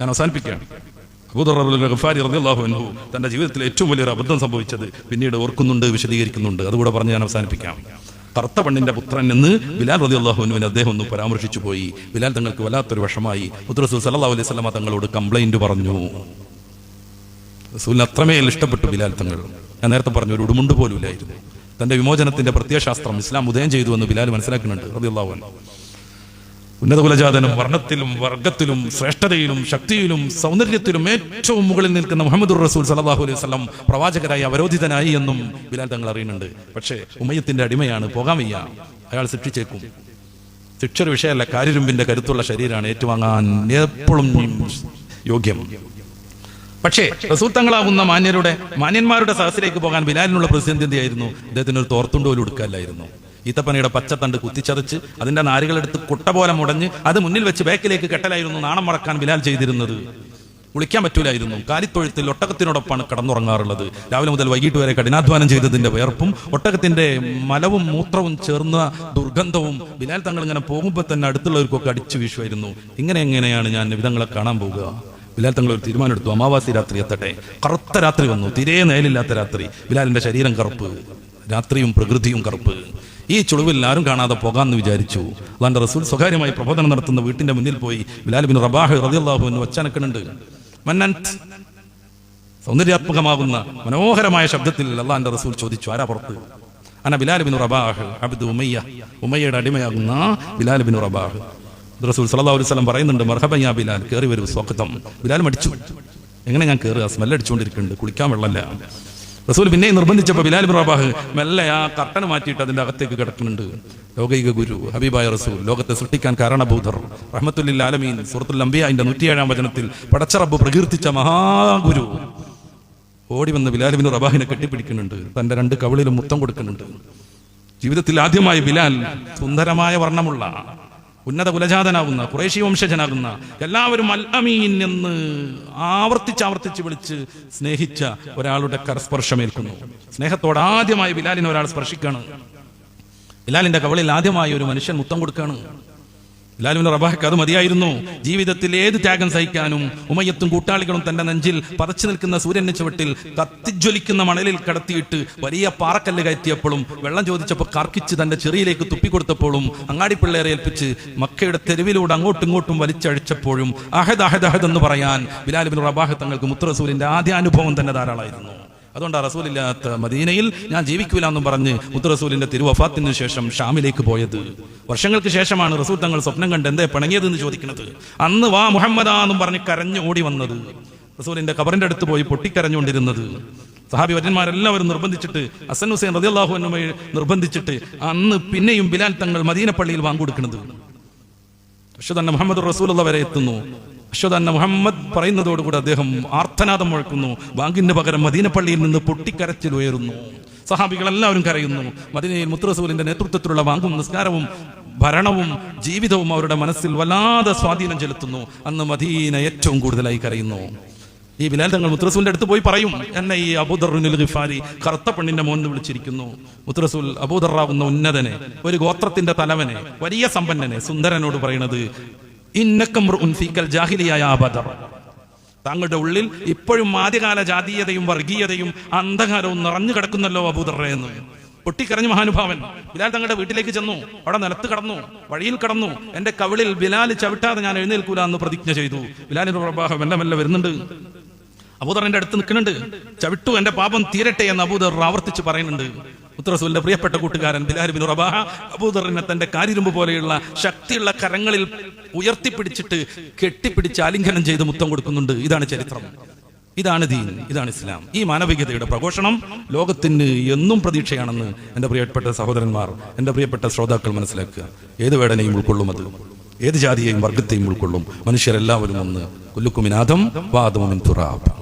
ഞാൻ അവസാനിപ്പിക്കുകയാണ്. അബൂദർഹു തന്റെ ജീവിതത്തിൽ ഏറ്റവും വലിയൊരു അബദ്ധം സംഭവിച്ചത് പിന്നീട് ഓർക്കുന്നുണ്ട് വിശദീകരിക്കുന്നുണ്ട്. അതുകൂടെ പറഞ്ഞ് ഞാൻ അവസാനിപ്പിക്കാം. കറുത്ത പണ്ണിന്റെ പുത്രൻ എന്ന് ബിലാൽ റതി അള്ളാഹുവിനെ അദ്ദേഹം ഒന്ന് പരാമർശിച്ചു പോയി. ബിലാൽ തങ്ങൾക്ക് വല്ലാത്തൊരു വിഷമായി മുദ്രസൂൽ സല്ലാ അലൈഹി സ്വലമ തങ്ങളോട് കംപ്ലൈന്റ് പറഞ്ഞു. റസൂലിന് അത്രമേൽ ഇഷ്ടപ്പെട്ടു ബിലാൽ തങ്ങൾ. ഞാൻ നേരത്തെ പറഞ്ഞു ഒരു ഉടുമുണ്ട് പോലും ഇല്ലായിരുന്നു തന്റെ വിമോചനത്തിന്റെ പ്രത്യയശാസ്ത്രം ഇസ്ലാം ഉദയം ചെയ്തു എന്ന് ബിലാൽ മനസ്സിലാക്കുന്നുണ്ട് റതി അള്ളാഹു ഉന്നത കുലജാതനും വർണത്തിലും വർഗത്തിലും ശ്രേഷ്ഠതയിലും ശക്തിയിലും സൗന്ദര്യത്തിലും ഏറ്റവും മുകളിൽ നിൽക്കുന്ന മുഹമ്മദ് റസൂൽ സലാഹു അലൈഹി സ്വലം പ്രവാചകരായി അവരോധിതനായി എന്നും ബിലാൽ തങ്ങൾ അറിയുന്നുണ്ട്. പക്ഷേ ഉമയത്തിന്റെ അടിമയാണ് പോകാൻ വയ്യ. അയാൾ ശിക്ഷിച്ചേക്കും. ശിക്ഷ ഒരു വിഷയമല്ല കാര്യരുമ്പിന്റെ കരുത്തുള്ള ശരീരമാണ് ഏറ്റുവാങ്ങാൻ എപ്പോഴും യോഗ്യം. പക്ഷേ റസൂൽ തങ്ങളാവുന്ന മാന്യരുടെ മാന്യന്മാരുടെ സഹസിലേക്ക് പോകാൻ ബിലാലിനുള്ള പ്രതിസന്ധി അദ്ദേഹത്തിന് ഒരു തോർത്തുണ്ട് പോലും എടുക്കാനില്ലായിരുന്നു ഈത്തപ്പനയുടെ പച്ചത്തണ്ട് കുത്തിച്ചതച്ച് അതിന്റെ നാരുകളെടുത്ത് കുട്ട പോലെ മുടഞ്ഞ് അത് മുന്നിൽ വെച്ച് ബാക്കിലേക്ക് കെട്ടലായിരുന്നു നാണം മറക്കാൻ ബിലാൽ ചെയ്തിരുന്നത്. കുളിക്കാൻ പറ്റൂലായിരുന്നു. കാലിത്തൊഴുത്തിൽ ഒട്ടകത്തിനോടൊപ്പമാണ് കടന്നുറങ്ങാറുള്ളത്. രാവിലെ മുതൽ വൈകിട്ട് വരെ കഠിനാധ്വാനം ചെയ്തതിന്റെ വേർപ്പും ഒട്ടകത്തിന്റെ മലവും മൂത്രവും ചേർന്ന ദുർഗന്ധവും ബിലാൽ തങ്ങൾ ഇങ്ങനെ പോകുമ്പോൾ തന്നെ അടുത്തുള്ളവർക്കൊക്കെ അടിച്ചു വീശുമായിരുന്നു. ഇങ്ങനെ എങ്ങനെയാണ് ഞാൻ വിധങ്ങളെ കാണാൻ പോകുക ബിലാൽ തങ്ങൾ ഒരു തീരുമാനം എടുത്തു അമാവാസി രാത്രി എത്തട്ടെ. കറുത്ത രാത്രി വന്നു. തീരെ നേലില്ലാത്ത രാത്രി. ബിലാലിന്റെ ശരീരം കറുപ്പ്. രാത്രിയും പ്രകൃതിയും കറുപ്പ്. ഈ ചുളിവിൽ ആരും കാണാതെ പോകാമെന്ന് വിചാരിച്ചു. അതാണ്ട് റസൂൽ സ്വകാര്യമായി പ്രബോധനം നടത്തുന്ന വീട്ടിന്റെ മുന്നിൽ പോയി ബിലാൽ ബിൻ റബാഹ് റളിയല്ലാഹു എന്ന് വച്ചനക്കണുണ്ട് മന്നൻ സൗന്ദര്യാത്മകമാകുന്ന മനോഹരമായ ശബ്ദത്തിൽ അള്ളാന്റെ റസൂൽ ചോദിച്ചു ആരാ പുറത്ത്? അന ബിലാൽ ബിൻ റബാഹ് അബ്ദു ഉമയ്യ. ഉമയ്യയുടെ അടിമയാകുന്ന ബിലാൽ ബിൻ റബാഹ്. റസൂൽ സല്ലല്ലാഹു അലൈഹി വസല്ലം പറയുന്നുണ്ട് മർഹബൻ യാ ബിലാൽ കയറി വരൂ സ്വാഗതം. ബിലാൽ മടിച്ചു. എങ്ങനെ ഞാൻ കയറുക സ്മെല്ലടിച്ചുകൊണ്ടിരിക്കുന്നുണ്ട് കുളിക്കാൻ വെള്ളമല്ല. റസൂൽ പിന്നെയും നിർബന്ധിച്ചപ്പോൾ ബിലാൽ റബാഹ് മെല്ലെ ആ കർട്ടൻ മാറ്റിയിട്ട് അതിന്റെ അകത്തേക്ക് കിടക്കുന്നുണ്ട്. ലോകൈക ഗുരു ഹബീബായ റസൂൽ ലോകത്തെ സൃഷ്ടിക്കാൻ കാരണഭൂതർ റഹ്മത്തുല്ലിൽ ആലമീൻ സുഹൃത്തുൽ അംബിയ നൂറ്റിയേഴാം വചനത്തിൽ പടച്ചറബ് പ്രകീർത്തിച്ച മഹാഗുരു. ഓടി വന്ന് ബിലാൽ ബിൻ റബാഹിനെ കെട്ടിപ്പിടിക്കുന്നുണ്ട്. തന്റെ രണ്ട് കവിളിലും മുത്തം കൊടുക്കുന്നുണ്ട്. ജീവിതത്തിൽ ആദ്യമായി ബിലാൽ സുന്ദരമായ വർണമുള്ള ഉന്നത കുലജാതനാകുന്ന കുറേശി വംശജനാകുന്ന എല്ലാവരും അൽ അമീൻ എന്ന് ആവർത്തിച്ച് ആവർത്തിച്ച് വിളിച്ച് സ്നേഹിച്ച ഒരാളുടെ കരസ്പർശമേൽക്കുന്നു. സ്നേഹത്തോട് ആദ്യമായി ബിലാലിനെ ഒരാൾ സ്പർശിക്കാണ്. ബിലാലിന്റെ കവളിൽ ആദ്യമായി ഒരു മനുഷ്യൻ മുത്തം കൊടുക്കാണ്. ബിലാലിന് റബാഹക്ക് അത് മതിയായിരുന്നു. ജീവിതത്തിൽ ഏത് ത്യാഗം സഹിക്കാനും ഉമയത്തും കൂട്ടാളികളും തന്റെ നെഞ്ചിൽ പതച്ചു നിൽക്കുന്ന സൂര്യന്റെ ചുവട്ടിൽ കത്തിജ്വലിക്കുന്ന മണലിൽ കടത്തിയിട്ട് വലിയ പാറക്കല്ല് കയറ്റിയപ്പോഴും വെള്ളം ചോദിച്ചപ്പോൾ കർക്കിച്ച് തന്റെ ചെറിയിലേക്ക് തുപ്പിക്കൊടുത്തപ്പോഴും അങ്ങാടിപ്പിള്ളേരെ ഏൽപ്പിച്ച് മക്കയുടെ തെരുവിലൂടെ അങ്ങോട്ടും ഇങ്ങോട്ടും വലിച്ചഴിച്ചപ്പോഴും അഹദ് അഹദ് അഹദ് എന്ന് പറയാൻ ബിലാലിബിൻ റബാഹ് തങ്ങൾക്ക് മുത്തറസൂലിന്റെ ആദ്യ അനുഭവം തന്നെ ധാരാളമായിരുന്നു. അതുകൊണ്ടാണ് റസൂലില്ലാത്ത മദീനയിൽ ഞാൻ ജീവിക്കൂല എന്നും പറഞ്ഞ് മുത്തറസൂലിന്റെ തിരുവഫാത്തിന് ശേഷം ഷാമിലേക്ക് പോയത്. വർഷങ്ങൾക്ക് ശേഷമാണ് റസൂൽ തങ്ങൾ സ്വപ്നം കണ്ട് എന്തേ പിണങ്ങിയത് എന്ന് ചോദിക്കുന്നത്. അന്ന് വാ മുഹമ്മദാ എന്നും പറഞ്ഞ് കരഞ്ഞു ഓടി വന്നത്. റസൂലിന്റെ കബറിന്റെ അടുത്ത് പോയി പൊട്ടിക്കരഞ്ഞുകൊണ്ടിരുന്നത്. സഹാബി വര്യന്മാരെല്ലാവരും നിർബന്ധിച്ചിട്ട് അസൻ ഹുസൈൻ റതിയല്ലാഹു എന്നുമായി നിർബന്ധിച്ചിട്ട് അന്ന് പിന്നെയും ബിലാൽ തങ്ങൾ മദീനപ്പള്ളിയിൽ വാങ്ങുകൊടുക്കുന്നത്. പക്ഷെ തന്നെ മുഹമ്മദ് റസൂലുള്ള വരെ എത്തുന്നു. അശ്വതന്നെ മുഹമ്മദ് പറയുന്നതോടുകൂടി അദ്ദേഹം ആർത്തനാദം മുഴക്കുന്നു. ബാങ്കിന്റെ പകരം മദീനപ്പള്ളിയിൽ നിന്ന് പൊട്ടിക്കരച്ചിൽ ഉയരുന്നു. സഹാബികൾ എല്ലാവരും കരയുന്നു. മദീനയിൽ മുത്തറസൂലിന്റെ നേതൃത്വത്തിലുള്ള ബാങ്കും നിസ്കാരവും ഭരണവും ജീവിതവും അവരുടെ മനസ്സിൽ വല്ലാതെ സ്വാധീനം ചെലുത്തുന്നു. അന്ന് മദീന ഏറ്റവും കൂടുതലായി കരയുന്നു. ഈ ബിലാൽ തങ്ങൾ മുത്തറസൂലിന്റെ അടുത്ത് പോയി പറയും എന്നെ ഈ അബൂദറുൽ ഗിഫാരി കറുത്ത പെണ്ണിന്റെ മോൻ വിളിച്ചിരിക്കുന്നു. മുത്തറസൂൽ അബൂദറാവുന്ന ഉന്നതനെ ഒരു ഗോത്രത്തിന്റെ തലവനെ വലിയ സമ്പന്നനെ സുന്ദരനോട് പറയുന്നത് താങ്കളുടെ ഉള്ളിൽ ഇപ്പോഴും ആദ്യകാല ജാതീയതയും വർഗീയതയും അന്ധകാരവും നിറഞ്ഞു കിടക്കുന്നല്ലോ അബൂദറേ എന്ന്. പൊട്ടിക്കരഞ്ഞു മഹാനുഭാവൻ. ബിലാൽ തങ്ങളുടെ വീട്ടിലേക്ക് ചെന്നു. അവിടെ നിലത്ത് കടന്നു. വഴിയിൽ കടന്നു. എന്റെ കവിളിൽ ബിലാൽ ചവിട്ടാതെ ഞാൻ എഴുന്നേൽക്കൂല എന്ന് പ്രതിജ്ഞ ചെയ്തു. ബിലാലിന്റെ പ്രഭാവം മെല്ലെ മെല്ലെ വരുന്നുണ്ട്. അബൂദർ എന്റെ അടുത്ത് നിൽക്കുന്നുണ്ട്. ചവിട്ടു എന്റെ പാപം തീരട്ടെ എന്ന് അബൂദർ ആവർത്തിച്ച് പറയുന്നുണ്ട്. ഉത്തറസൂലിന്റെ പ്രിയപ്പെട്ട കൂട്ടുകാരൻ ബിലാൽ ബിൻ റബാഹ അബൂദറിനെ തന്റെ കാരിരുമ്പ് പോലെയുള്ള ശക്തിയുള്ള കരങ്ങളിൽ ഉയർത്തിപ്പിടിച്ചിട്ട് കെട്ടിപ്പിടിച്ച് ആലിംഗനം ചെയ്ത് മുത്തം കൊടുക്കുന്നുണ്ട്. ഇതാണ് ചരിത്രം. ഇതാണ് ദീൻ. ഇതാണ് ഇസ്ലാം. ഈ മാനവികതയുടെ പ്രഘോഷണം ലോകത്തിന് എന്നും പ്രതീക്ഷയാണെന്ന് എന്റെ പ്രിയപ്പെട്ട സഹോദരന്മാർ എന്റെ പ്രിയപ്പെട്ട ശ്രോതാക്കൾ മനസ്സിലാക്കുക. ഏത് വേടനയും ഉൾക്കൊള്ളും അത്. ഏത് ജാതിയെയും വർഗത്തെയും ഉൾക്കൊള്ളും. മനുഷ്യരെല്ലാവരും ഒന്ന്. കുല്ലുക്കുമിനാഥം വാദമുമിൻ തുറാബ്.